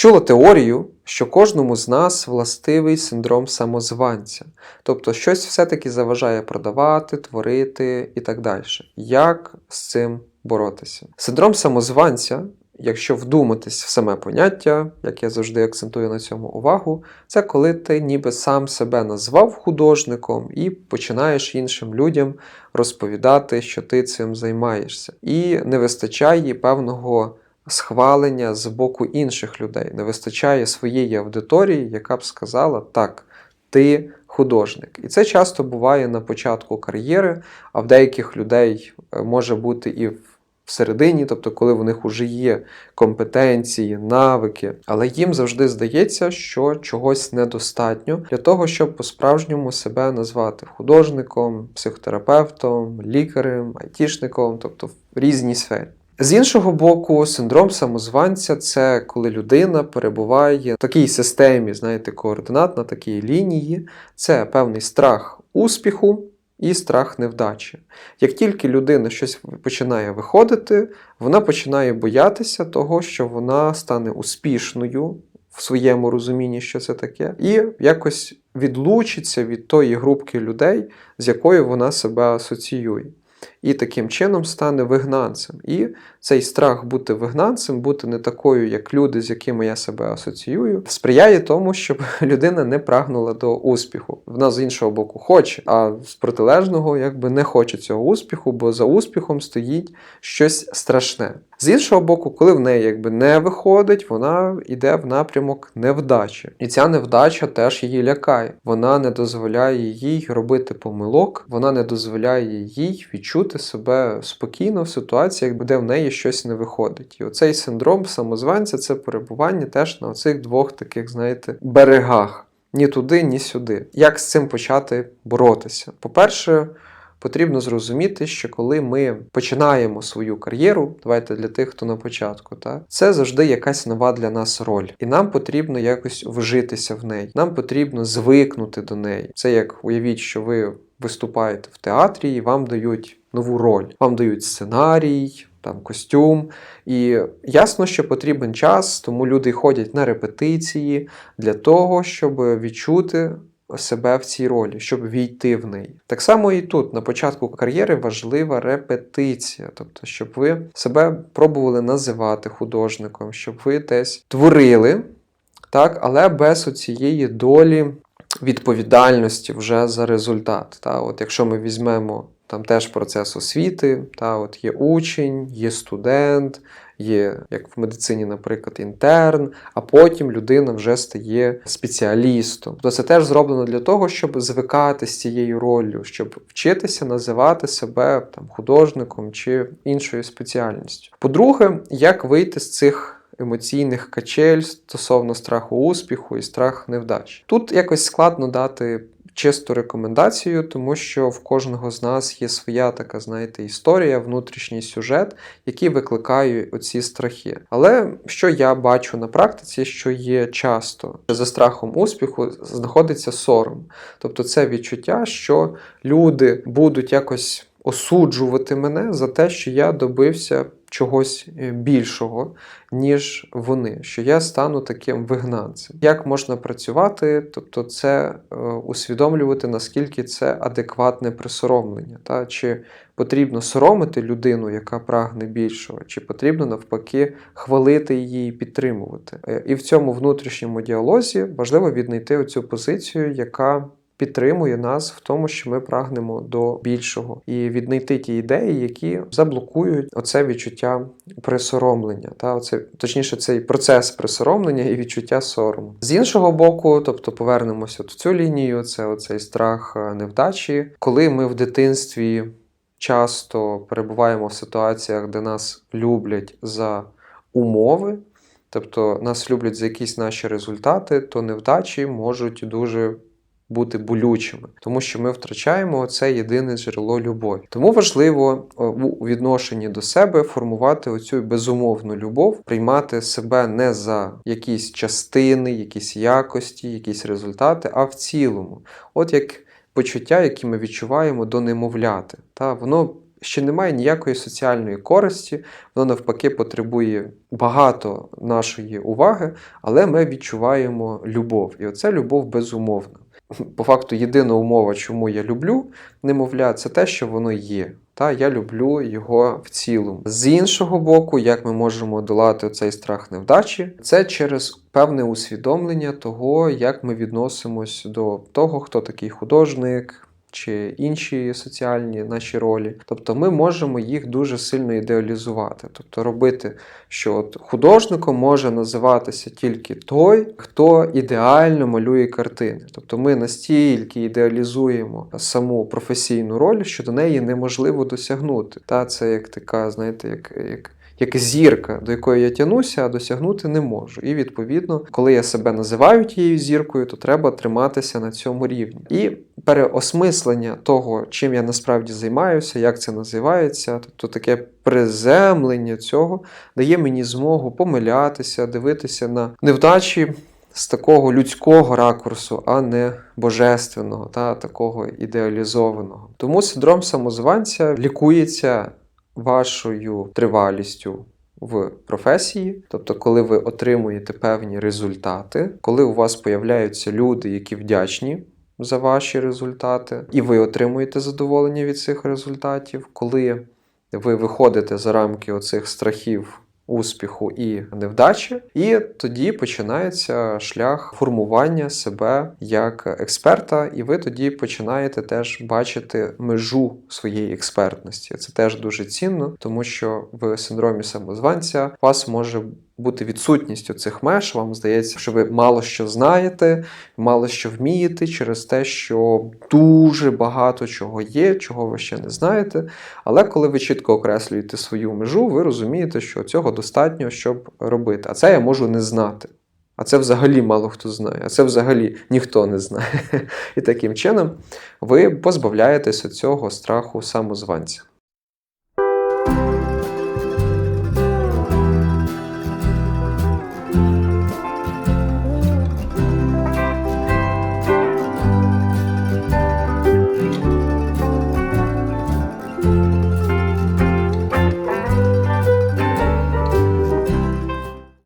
Чула теорію, що кожному з нас властивий синдром самозванця, тобто щось все-таки заважає продавати, творити і так далі. Як з цим боротися? Синдром самозванця, якщо вдуматись в саме поняття, як я завжди акцентую на цьому увагу, це коли ти ніби сам себе назвав художником і починаєш іншим людям розповідати, що ти цим займаєшся. І не вистачає певного схвалення з боку інших людей. Не вистачає своєї аудиторії, яка б сказала так, ти художник. І це часто буває на початку кар'єри, а в деяких людей е, може бути і в всередині, тобто коли в них вже є компетенції, навики, але їм завжди здається, що чогось недостатньо для того, щоб по-справжньому себе назвати художником, психотерапевтом, лікарем, айтішником, тобто в різній сфері. З іншого боку, синдром самозванця це коли людина перебуває в такій системі, знаєте, координат на такій лінії. Це певний страх успіху і страх невдачі. Як тільки людина щось починає виходити, вона починає боятися того, що вона стане успішною в своєму розумінні, що це таке, і якось відлучиться від тої групки людей, з якою вона себе асоціює і таким чином стане вигнанцем. І цей страх бути вигнанцем, бути не такою, як люди, з якими я себе асоціюю, сприяє тому, щоб людина не прагнула до успіху. Вона з іншого боку хоче, а з протилежного якби не хоче цього успіху, бо за успіхом стоїть щось страшне. З іншого боку, коли в неї якби не виходить, вона йде в напрямок невдачі. І ця невдача теж її лякає. Вона не дозволяє їй робити помилок, вона не дозволяє їй відчути себе спокійно в ситуації, де в неї щось не виходить. І оцей синдром самозванця це перебування теж на оцих двох таких, знаєте, берегах. Ні туди, ні сюди. Як з цим почати боротися? По-перше, потрібно зрозуміти, що коли ми починаємо свою кар'єру, давайте для тих, хто на початку, та це завжди якась нова для нас роль, і нам потрібно якось вжитися в неї. Нам потрібно звикнути до неї. Це як уявіть, що ви виступаєте в театрі і вам дають нову роль, вам дають сценарій. Там костюм, і ясно, що потрібен час, тому люди ходять на репетиції для того, щоб відчути себе в цій ролі, щоб війти в неї. Так само і тут на початку кар'єри важлива репетиція, тобто, щоб ви себе пробували називати художником, щоб ви десь творили, так, але без оцієї долі відповідальності вже за результат. Та, от Якщо ми візьмемо там теж процес освіти, та, от є учень, є студент, є, як в медицині, наприклад, інтерн, а потім людина вже стає спеціалістом. Тобто це теж зроблено для того, щоб звикати з цією роллю, щоб вчитися називати себе там, художником чи іншою спеціальністю. По-друге, як вийти з цих емоційних качель стосовно страху успіху і страх невдач. Тут якось складно дати чисту рекомендацію, тому що в кожного з нас є своя така, знаєте, історія, внутрішній сюжет, який викликає оці страхи. Але що я бачу на практиці, що є часто за страхом успіху знаходиться сором. Тобто це відчуття, що люди будуть якось осуджувати мене за те, що я добився чогось е, більшого, ніж вони, що я стану таким вигнанцем. Як можна працювати? Тобто, це е, усвідомлювати, наскільки це адекватне присоромлення, та чи потрібно соромити людину, яка прагне більшого, чи потрібно навпаки хвалити її підтримувати. Е, і в цьому внутрішньому діалозі важливо віднайти оцю позицію, яка підтримує нас в тому, що ми прагнемо до більшого, і віднайти ті ідеї, які заблокують оце відчуття присоромлення, та оце точніше, цей процес присоромлення і відчуття сорому. З іншого боку, тобто повернемося в цю лінію, це оцей страх е, невдачі, коли ми в дитинстві часто перебуваємо в ситуаціях, де нас люблять за умови. Тобто нас люблять за якісь наші результати, то невдачі можуть дуже бути болючими, тому що ми втрачаємо це єдине джерело любові. Тому важливо у відношенні до себе формувати оцю безумовну любов, приймати себе не за якісь частини, якісь якості, якісь результати, а в цілому, от як почуття, які ми відчуваємо до немовляти. Та воно ще немає ніякої соціальної користі, воно навпаки потребує багато нашої уваги, але ми відчуваємо любов. І оце любов безумовна. По факту, єдина умова, чому я люблю немовля, це те, що воно є. Та я люблю його в цілому. З іншого боку, як ми можемо долати цей страх невдачі, це через певне усвідомлення того, як ми відносимось до того, хто такий художник. Чи інші соціальні наші ролі, тобто ми можемо їх дуже сильно ідеалізувати, тобто робити, що от художником може називатися тільки той, хто ідеально малює картини. Тобто ми настільки ідеалізуємо саму професійну роль, що до неї неможливо досягнути. Та це як така, знаєте, як. як як зірка, до якої я тянуся, а досягнути не можу. І відповідно, коли я себе називаю тією зіркою, то треба триматися на цьому рівні. І переосмислення того, чим я насправді займаюся, як це називається, тобто таке приземлення цього дає мені змогу помилятися, дивитися на невдачі. З такого людського ракурсу, а не божественного, та такого ідеалізованого. Тому синдром самозванця лікується вашою тривалістю в професії, тобто, коли ви отримуєте певні результати, коли у вас появляються люди, які вдячні за ваші результати, і ви отримуєте задоволення від цих результатів, коли ви виходите за рамки оцих страхів. Успіху і невдачі, і тоді починається шлях формування себе як експерта, і ви тоді починаєте теж бачити межу своєї експертності. Це теж дуже цінно, тому що в синдромі самозванця вас може бути відсутністю цих меж. Вам здається, що ви мало що знаєте, мало що вмієте через те, що дуже багато чого є, чого ви ще не знаєте. Але коли ви чітко окреслюєте свою межу, ви розумієте, що цього достатньо, щоб робити. А це я можу не знати. А це взагалі мало хто знає, а це взагалі ніхто не знає. І таким чином ви позбавляєтеся цього страху самозванця.